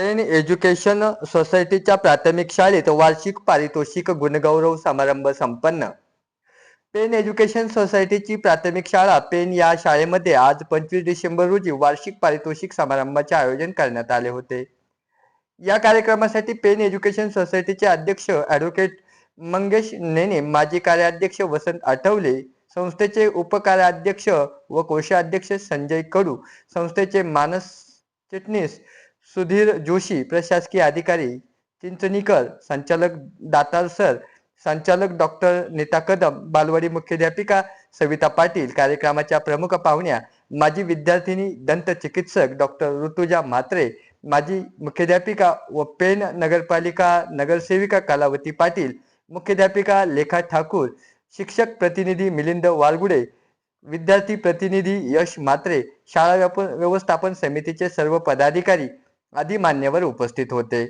Pen education सोसायटीच्या प्राथमिक शाळेत वार्षिक पारितोषिक गुणगौरव समारंभ संपन्न. पेन एज्युकेशन सोसायटीची प्राथमिक शाळा पेन या शाळेमध्ये आज पंचवीस डिसेंबर रोजी वार्षिक पारितोषिक समारंभाचे आयोजन करण्यात आले होते. या कार्यक्रमासाठी पेन एज्युकेशन सोसायटीचे अध्यक्ष ॲडव्होकेट मंगेश नेने माजी कार्याध्यक्ष वसंत आठवले संस्थेचे उपकार्याध्यक्ष व कोषाध्यक्ष संजय कडू संस्थेचे मानस चिटणीस सुधीर जोशी प्रशासकीय अधिकारी चिंचणीकर संचालक दातार सर संचालक डॉक्टर नीता कदम बालवाडी मुख्याध्यापिका सविता पाटील कार्यक्रमाच्या प्रमुख पाहुण्या माजी विद्यार्थिनी दंत चिकित्सक डॉक्टर ऋतुजा म्हात्रे माजी मुख्याध्यापिका व पेन नगरपालिका नगरसेविका कलावती पाटील मुख्याध्यापिका लेखा ठाकूर शिक्षक प्रतिनिधी मिलिंद वालगुडे विद्यार्थी प्रतिनिधी यश म्हात्रे शाळा व्यवस्थापन समितीचे सर्व पदाधिकारी आदी मान्यवर उपस्थित होते.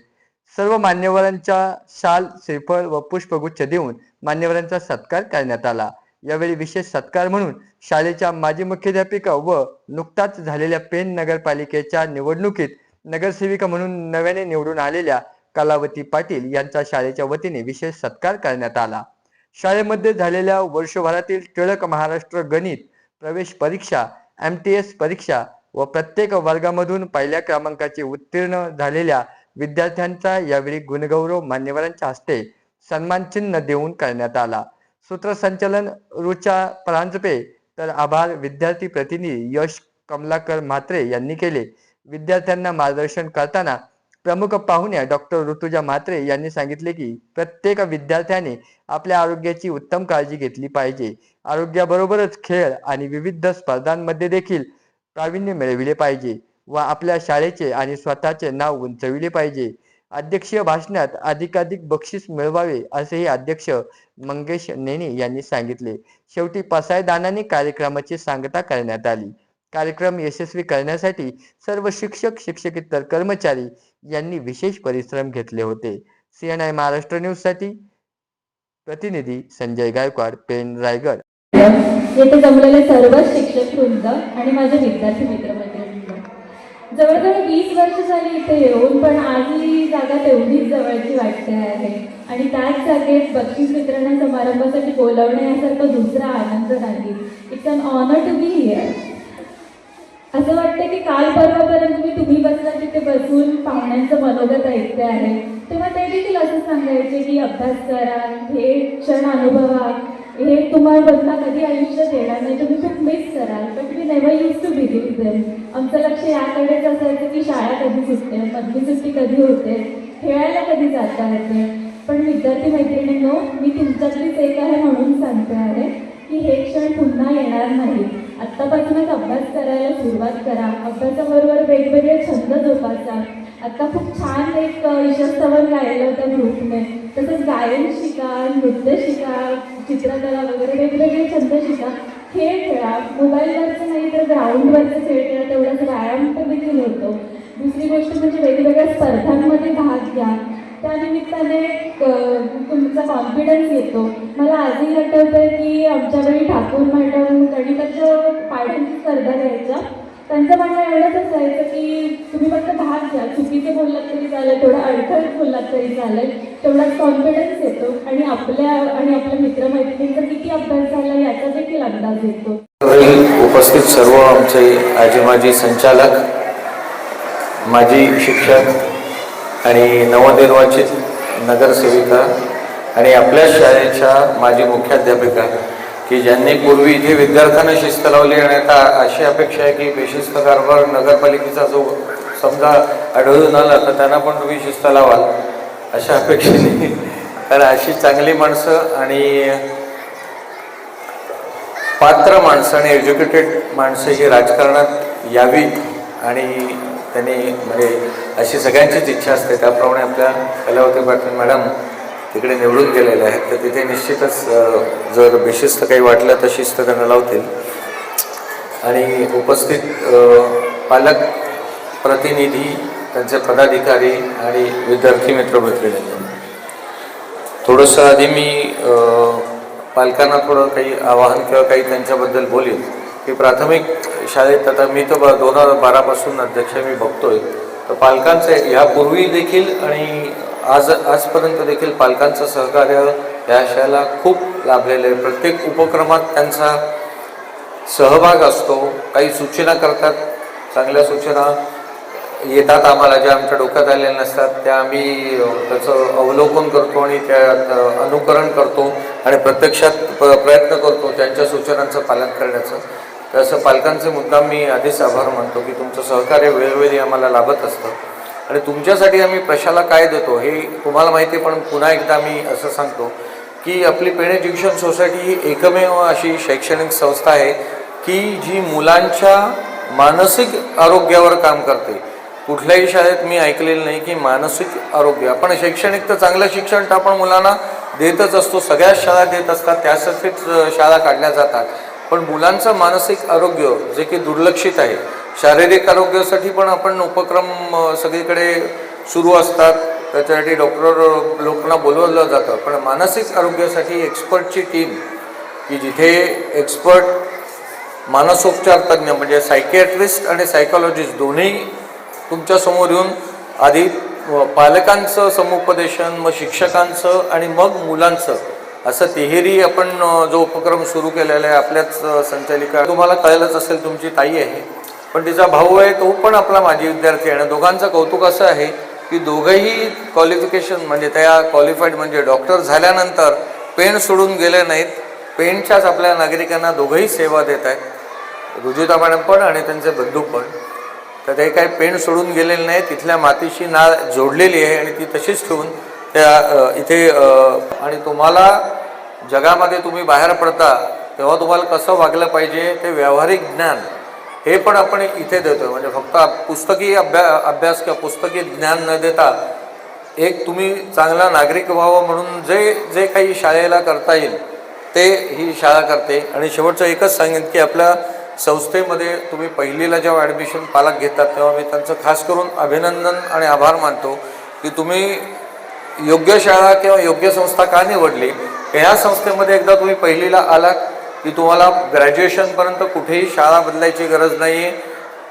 सर्व मान्यवरांच्या शाल श्रीफळ व पुष्पगुच्छ देऊन मान्यवरांचा सत्कार करण्यात आला. यावेळी विशेष सत्कार म्हणून शाळेच्या माजी मुख्याध्यापिका व नुकताच झालेल्या पेन नगरपालिकेच्या निवडणुकीत नगरसेविका म्हणून नव्याने निवडून आलेल्या कलावती पाटील यांचा शाळेच्या वतीने विशेष सत्कार करण्यात आला. शाळेमध्ये झालेल्या वर्षभरातील टिळक महाराष्ट्र गणित प्रवेश परीक्षा एम टी एस परीक्षा व प्रत्येक वर्गामधून पहिल्या क्रमांकाचे उत्तीर्ण झालेल्या विद्यार्थ्यांचा यावेळी गुणगौरव मान्यवरांच्या हस्ते सन्मानचिन्ह देऊन करण्यात आला. सूत्रसंचालन रुचा परांजपे तर आभार विद्यार्थी प्रतिनिधी यश कमलाकर म्हात्रे यांनी केले. विद्यार्थ्यांना मार्गदर्शन करताना प्रमुख पाहुण्या डॉक्टर ऋतुजा म्हात्रे यांनी सांगितले की प्रत्येक विद्यार्थ्याने आपल्या आरोग्याची उत्तम काळजी घेतली पाहिजे. आरोग्याबरोबरच खेळ आणि विविध स्पर्धांमध्ये देखील प्रावीण्य मिळविले पाहिजे व आपल्या शाळेचे आणि स्वतःचे नाव उंचविले पाहिजे. अध्यक्षीय भाषणात अधिकाधिक बक्षीस मिळवावे असेही अध्यक्ष मंगेश नेने यांनी सांगितले. शेवटी पसायदानाने कार्यक्रमाची सांगता करण्यात आली. कार्यक्रम यशस्वी करण्यासाठी सर्व शिक्षक शिक्षकेतर कर्मचारी यांनी विशेष परिश्रम घेतले होते. सीएनआय महाराष्ट्र न्यूजसाठी प्रतिनिधी संजय गायकवाड पेन रायगड. येथे जमलेले सर्व शिक्षक वृंद आणि माझे विद्यार्थी मित्रमैत्रिणींना जवळजवळ वीस वर्ष झाली इथे येऊन पण आज ही जागा तेवढीच जवळची वाटते आहे. आणि त्याच जागेत बक्षीस वितरण समारंभासाठी बोलवण्यासारखं दुसरा आनंद नाही. It's an honour to be here असं वाटतं की काल परवापर्यंत मी तुम्ही बसला तिथे बसून पाहुण्यांचं मनोगत ऐकते आहे. तेव्हा ते देखील असं सांगायचे की अभ्यास करा हे क्षण अनुभवा हे तुम्हाला बदला कधी आयुष्यात येणार नाही. तुम्ही खूप मिस कराल. But me never use to believe them आमचं लक्ष याकडेच असायचं की शाळा कधी सुटते मधली सुट्टी कधी होते खेळायला कधी जाता येते. पण विद्यार्थी मैत्रिणींनो मी तुमच्यातलीच एक आहे म्हणून सांगते आहे की हे क्षण पुन्हा येणार नाही आत्तापासूनच अभ्यास करायला सुरुवात करा. अभ्यासाबरोबर वेगवेगळे छंद जोपासा. आता खूप छान एक यशस्तवन गायलं होतं ग्रुपने तसंच गायन शिका नृत्य शिका चित्रकला वगैरे वेगवेगळे छंद शिका खेळ खेळा मोबाईलवरचं नाही तर ग्राउंडवरचं खेळ खेळा तेवढाच व्यायाम तर देखील होतो. दुसरी गोष्ट म्हणजे वेगवेगळ्या स्पर्धांमध्ये भाग घ्या. त्यानिमित्ताने तुमचा कॉन्फिडन्स येतो. मला आजही आठवतं की आमच्या वेळी ठाकूर मॅडम गणिताच्या पाड्यांची स्पर्धा घ्यायच्या. त्यांचं म्हणणं एवढंच असायचं की तुम्ही फक्त भाग घ्या. चुकीचे बोललात तरी चालेल थोडं अडथळ बोललात तरी चालेल. तेवढाच कॉन्फिडन्स येतो आणि आपल्या आणि आपल्या मित्रमैत्रिणींचा किती अभ्यास झाला याचा देखील अंदाज येतो. उपस्थित सर्व आमचे आजी माजी संचालक माजी शिक्षक आणि नवनिर्वाचित नगरसेविका आणि आपल्या शाळेच्या माजी मुख्याध्यापिका की ज्यांनी पूर्वी इथे विद्यार्थ्यांना शिस्त लावली आणि आता अशी अपेक्षा आहे की बेशिस्त कारभार नगरपालिकेचा जो समजा आढळून आला तर त्यांना पण तुम्ही शिस्त लावाल. अशा अपेक्षेने. कारण अशी चांगली माणसं आणि पात्र माणसं आणि एज्युकेटेड माणसं ही राजकारणात यावी आणि त्यांनी म्हणजे अशी सगळ्यांचीच इच्छा असते. त्याप्रमाणे आपल्या कलावती पाटील मॅडम तिकडे निवडून गेलेल्या आहेत. तर तिथे निश्चितच जर बेशिस्त काही वाटलं तर शिस्त त्यांना लावतील. आणि उपस्थित पालक प्रतिनिधी त्यांचे पदाधिकारी आणि विद्यार्थी मित्रमैत्रिणी. थोडंसं आधी मी पालकांना थोडं काही आवाहन किंवा काही त्यांच्याबद्दल बोलेन. की प्राथमिक शाळेत आता मी तर दोन हजार बारापासून अध्यक्ष मी बघतोय. तर पालकांचे ह्यापूर्वी देखील आणि आज आजपर्यंत देखील पालकांचं सहकार्य या शाळेला खूप लाभलेलं आहे. प्रत्येक उपक्रमात त्यांचा सहभाग असतो. काही सूचना करतात चांगल्या सूचना येतात आम्हाला ज्या आमच्या डोक्यात आलेल्या नसतात त्या आम्ही त्याचं अवलोकन करतो आणि त्यात अनुकरण करतो आणि प्रत्यक्षात प्रयत्न करतो त्यांच्या सूचनांचं पालन करण्याचं. तसं पालकांचे मुद्दाम मी आधीच आभार मानतो की तुमचं सहकार्य वेळोवेळी आम्हाला लाभत असतं. आणि तुमच्यासाठी आम्ही प्रशाला काय देतो हे तुम्हाला माहिती पण पुन्हा एकदा मी असं सांगतो की आपली पेण एज्युकेशन सोसायटी ही एकमेव अशी शैक्षणिक संस्था आहे की जी मुलांच्या मानसिक आरोग्यावर काम करते. कुठल्याही शाळेत मी ऐकलेलं नाही की मानसिक आरोग्य. आपण शैक्षणिक तर चांगलं शिक्षण तर आपण मुलांना देतच असतो. सगळ्याच शाळा देत असतात. त्यासाठीच शाळा काढल्या जातात. पण मुलांचं मानसिक आरोग्य जे की दुर्लक्षित आहे. शारीरिक आरोग्यासाठी पण आपण उपक्रम सगळीकडे सुरू असतात. त्याच्यासाठी डॉक्टर लोकांना बोलवलं जातं. पण मानसिक आरोग्यासाठी एक्सपर्टची टीम की जिथे एक्सपर्ट मानसोपचार तज्ज्ञ म्हणजे सायकॅट्रिस्ट आणि सायकॉलॉजिस्ट दोन्ही तुमच्यासमोर येऊन आधी पालकांचं समुपदेशन मग शिक्षकांचं आणि मग मुलांचं असं तिहेरी आपण जो उपक्रम सुरू केलेला आहे आपल्याच संचालिका. तुम्हाला कळलंच असेल तुमची ताई आहे. पण तिचा भाऊ आहे तो पण आपला माजी विद्यार्थी आहे. आणि दोघांचं कौतुक असं आहे की दोघंही क्वालिफिकेशन म्हणजे त्या क्वालिफाईड म्हणजे डॉक्टर झाल्यानंतर पेन सोडून गेले नाहीत. पेनच्याच आपल्या नागरिकांना दोघंही सेवा देत आहेत. रुजुता मॅडम पण आणि त्यांचे बंधू पण. तर ते काही पेंड सोडून गेलेले नाही तिथल्या मातीशी नाळ जोडलेली आहे आणि ती तशीच ठेवून त्या इथे आणि तुम्हाला जगामध्ये तुम्ही बाहेर पडता तेव्हा तुम्हाला कसं वागलं पाहिजे ते व्यावहारिक ज्ञान हे पण आपण इथे देतो म्हणजे फक्त पुस्तकी अभ्या अभ्यास किंवा पुस्तकी ज्ञान न देता एक तुम्ही चांगला नागरिक व्हावं म्हणून जे जे काही शाळेला करता येईल ते ही शाळा करते. आणि शेवटचं एकच सांगेन की आपल्या संस्थेमध्ये तुम्ही पहिलीला जेव्हा ॲडमिशन पालक घेतात तेव्हा मी त्यांचं खास करून अभिनंदन आणि आभार मानतो की तुम्ही योग्य शाळा किंवा योग्य संस्था का निवडली? ह्या संस्थेमध्ये एकदा तुम्ही पहिलीला आलात की तुम्हाला ग्रॅज्युएशनपर्यंत कुठेही शाळा बदलायची गरज नाही आहे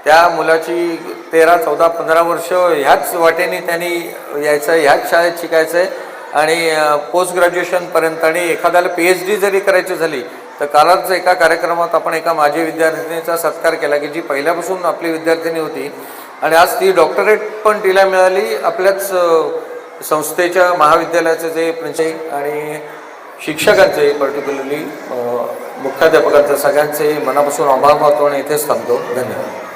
त्या मुलाची तेरा चौदा पंधरा वर्ष ह्याच वाटेने त्यांनी यायचं आहे ह्याच शाळेत शिकायचं आहे आणि पोस्ट ग्रॅज्युएशनपर्यंत आणि एखाद्याला पी एच डी जरी करायची झाली तर कालच एका कार्यक्रमात आपण एका माजी विद्यार्थिनीचा सत्कार केला की जी पहिल्यापासून आपली विद्यार्थिनी होती. आणि आज ती डॉक्टरेट पण तिला मिळाली. आपल्याच संस्थेच्या महाविद्यालयाचे जे प्रिन्सिपल आणि शिक्षकांचे पर्टिक्युलरली मुख्याध्यापकांचे सगळ्यांचे मनापासून अभाव मानतो आणि इथेच थांबतो. धन्यवाद.